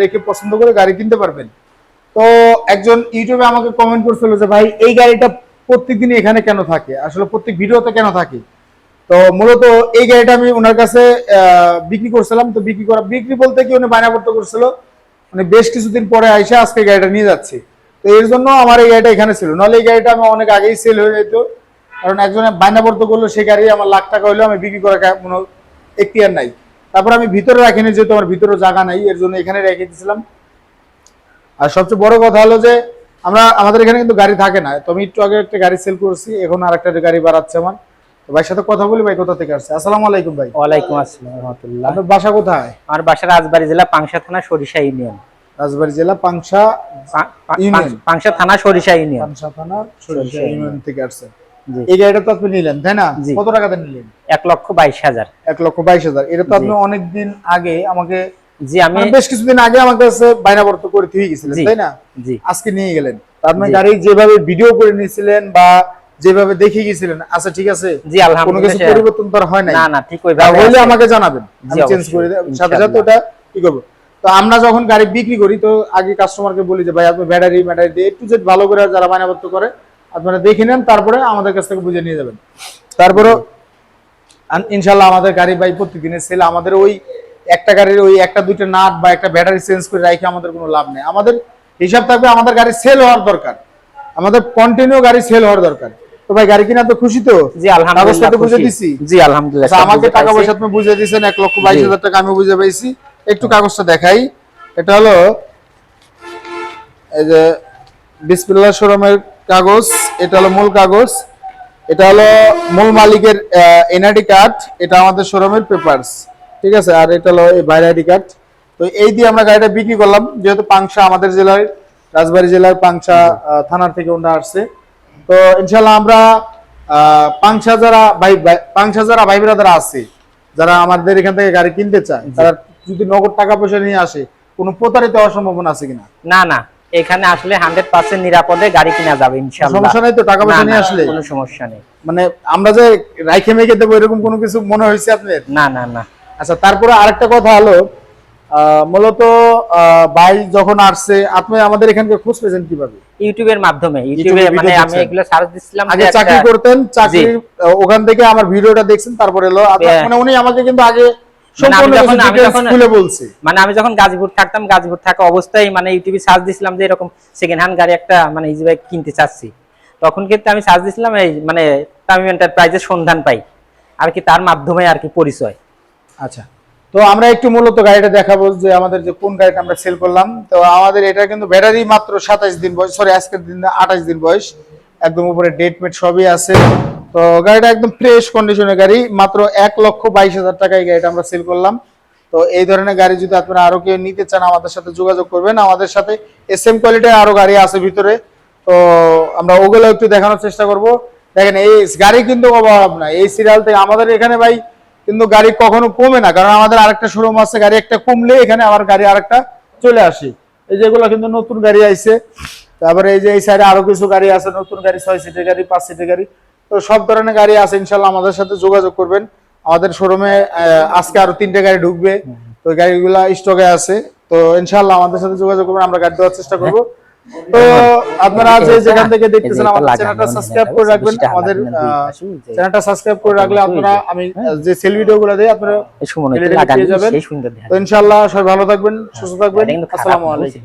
দেখে পছন্দ করে গাড়ি কিনতে পারবেন। তো একজন ইউটিউবে আমাকে কমেন্ট করছিল যে, ভাই, এই গাড়িটা প্রত্যেকদিনই এখানে কেন থাকে? আসলে প্রত্যেক ভিডিওতে কেন থাকে? তো মূলত এই গাড়িটা আমি ওনার কাছে বিক্রি করছিলাম। তো বিক্রি করা, বিক্রি বলতে কি উনি বায়নাবর্ত করছিল মানে বেশ কিছুদিন পরে আইসা আজকে গাড়িটা নিয়ে যাচ্ছি। তো এর জন্য আমার এই গাড়িটা এখানে ছিল। নাহলে এই গাড়িটা আমি অনেক আগেই সেল হয়ে যেত। কারণ একজনে বায়নাবর্ত করল সেই গাড়ি আমার লাখ টাকা হলেও আমি বিক্রি করার কোনো এখতিয়ার নাই। তারপর আমি ভিতরে রাখিনি যেহেতু আমার ভিতরে জায়গা নাই এর জন্য এখানে রেখে দিয়েছিলাম। আর সবচেয়ে বড় কথা হলো যে আমরা আমাদের এখানে কিন্তু গাড়ি থাকে না। তো আমি একটু আগে একটা গাড়ি সেল করছি এখন আর একটা গাড়ি বাড়াচ্ছে আমার। তো ভাইয়ের সাথে কথা বলি ভাই কোথা থেকে আসছে? আসসালামু আলাইকুম ভাই। ওয়ালাইকুম আসসালাম রহমতুল্লাহ। আপনার বাসা কোথায়? আমার বাসা রাজবাড়ী জেলা পাংশা থানা সরিষা ইউনিয়ন। রাজবাড়ী জেলা পাংশা ইউনিয়ন। পাংশা থানা সরিষা ইউনিয়ন। পাংশা থানা সরিষা ইউনিয়ন। থেকে আসছে। এই গাড়িটা তো আপনি নিলেন তাই না? কত টাকাতে নিলেন? এক লক্ষ বাইশ হাজার। এক লক্ষ বাইশ হাজার। এটা তো আপনি অনেকদিন আগে আমাকে জি আমি মানে বেশ কিছুদিন আগে আমার কাছে বায়নাবর্ত করে দিয়ে গেছিলেন তাই না? জি। আজকে নিয়ে গেলেন। আপনি গাড়ি যেভাবে ভিডিও করে নিয়েছিলেন বা যেভাবে দেখে গেছিলেন আচ্ছা ঠিক আছে। জি কোনো কিছু পরিবর্তন তো হয় নাই। না না ঠিক ওইভাবে আছে। আমাকে জানাবেন। আমি চেঞ্জ করে দেব। সাথে সাথে ওটা কি করব? তো আমরা যখন গাড়ি বিক্রি করি তো আগে কাস্টমারকে বলি যে ভাই আপনি ব্যাটারি ব্যাটারি দিয়ে একটু জেড ভালো করে যারা বায়নাবর্ত করে আপনারা দেখে নেন তারপরে আমাদের কাছ থেকে বুঝে নিয়ে যাবেন। তারপরে ইনশাল্লাহ আমাদের গাড়ি বাই প্রত্যেকদিনের সেল আমাদের ওই একটা গাড়ির ওই একটা দুইটা নাট বা একটা ব্যাটারি চেঞ্জ করে রাখে আমাদের কোনো লাভ নেই। আমাদের হিসাব থাকবে আমাদের গাড়ি সেল হওয়ার দরকার। আমাদের কন্টিনিউ গাড়ি সেল হওয়ার দরকার। তো ভাই গাড়ি কিনা তো খুশি তো? জি আলহামদুলিল্লাহ বুঝে। দিছি? জি আলহামদুলিল্লাহ আচ্ছা, আমাকে টাকা পয়সা আপনি বুঝে দিয়েছেন এক লক্ষ বাইশ হাজার টাকা আমি বুঝে পাইছি। একটু কাগজটা দেখাই। এটা হলো এই যে বিসমিল্লাহ শোরুমের কাগজ এটা হলো মূল কাগজ এটা হলো মূল মালিকের এনআইডি কার্ড এটা আমাদের শোরুমের পেপারস ঠিক আছে? আর এটা হলো এই বাইরে আইডি কার্ড। তো এই দিয়ে আমরা গাড়িটা বিক্রি করলাম যেহেতু পাংশা আমাদের জেলার রাজবাড়ী জেলার পাংশা থানার থেকে ওনারা আসছে। তো ইনশাল্লাহ আমরা পাংশা যারা ভাই পাংশা যারা ভাই ব্রাদার আছে যারা আমাদের এখান থেকে গাড়ি কিনতে চায় তারা যদি নগদ টাকা পয়সা নিয়ে আসে কোনো প্রতারিত হওয়ার সম্ভাবনা আছে কিনা? না না এখানে আসলে হান্ড্রেড পার্সেন্ট নিরাপদে গাড়ি কিনা যাবে ইনশাআল্লাহ। সমস্যা নাই তো টাকা পয়সা নিয়ে আসলে? কোনো সমস্যা নেই। মানে আমরা যে রাইখে মেখে দেবো এরকম কোনো কিছু মনে হয়েছে আপনার না না না। আচ্ছা তারপরে আরেকটা কথা হলো মূলত ভাই যখন আসছে আপনি আমাদের এখানকার খোঁজ পেয়েছেন কীভাবে? ইউটিউবের মাধ্যমে ইউটিউবে মানে আমি এগুলো সার্চ দিছিলাম আগে চাকরি করতেন চাকরি ওখান থেকে আমার ভিডিওটা দেখছেন তারপরে এলো হ্যাঁ। মানে উনি আমাকে কিন্তু আগে বলছে। মানে আমি যখন গাজীপুর থাকতাম গাজীপুর থাকা অবস্থায় মানে ইউটিউবে সার্চ দিছিলাম যে এরকম সেকেন্ড হ্যান্ড গাড়ি একটা মানে ইজি বাইক কিনতে চাচ্ছি। তখন কিন্তু আমি সার্চ দিছিলাম এই মানে তামিম এন্টারপ্রাইজের সন্ধান পাই। আর কি তার মাধ্যমে আর কি পরিচয়। আচ্ছা। তো আমরা একটু মূলত গাড়িটা দেখাবো যে আমাদের যে কোন গাড়িটা আমরা সেল করলাম। তো আমাদের এটা কিন্তু ব্যাটারি মাত্র সাতাইশ দিন বয়স সরি আজকের দিন আঠাশ দিন বয়স। একদম উপরে ডেট মেট সবই আছে। তো গাড়িটা একদম ফ্রেশ কন্ডিশনের গাড়ি, মাত্র এক লক্ষ বাইশ হাজার টাকায় গাড়িটা আমরা সেল করলাম। তো এই ধরনের গাড়ি যদি আপনারা আরও কেউ নিতে চান, আমাদের সাথে যোগাযোগ করবেন। আমাদের সাথে এস এম কোয়ালিটির আরও গাড়ি আছে ভিতরে। তো আমরা ওগুলো একটু দেখানোর চেষ্টা করব। দেখেন, এই গাড়ি কিন্তু অভাব না এই সিরিয়াল থেকে আমাদের এখানে ভাই কিন্তু গাড়ি কখনো কমে না। কারণ আমাদের আরেকটা শোরুম আছে, গাড়ি একটা কমলে এখানে আবার গাড়ি আরেকটা চলে আসে। এই যেগুলো কিন্তু নতুন গাড়ি আইছে। তারপরে এই যে এই সাইডে আরও কিছু গাড়ি আছে, নতুন গাড়ি ছয় সিটের গাড়ি, পাঁচ সিটের গাড়ি। তো সব ধরনের গাড়ি আছে ইনশাল্লাহ আমাদের সাথে যোগাযোগ করবেন। আমাদের শোরুমে আজকে আরও তিনটে গাড়ি ঢুকবে। তো গাড়িগুলা স্টকে আছে। তো ইনশাল্লাহ আমাদের সাথে যোগাযোগ করবেন আমরা গাড়ি দেওয়ার চেষ্টা করব। তো আপনারা যে যেখান থেকে দেখতেছেন আমাদের চ্যানেলটা সাবস্ক্রাইব করে রাখবেন। আমাদের চ্যানেলটা সাবস্ক্রাইব করে রাখলে আপনারা আমি যে সেল ভিডিও গুলো দেই আপনারা পেয়ে যাবেন। তো ইনশাআল্লাহ সবাই ভালো থাকবেন সুস্থ থাকবেন। কিন্তু খারাপ আসসালামু আলাইকুম।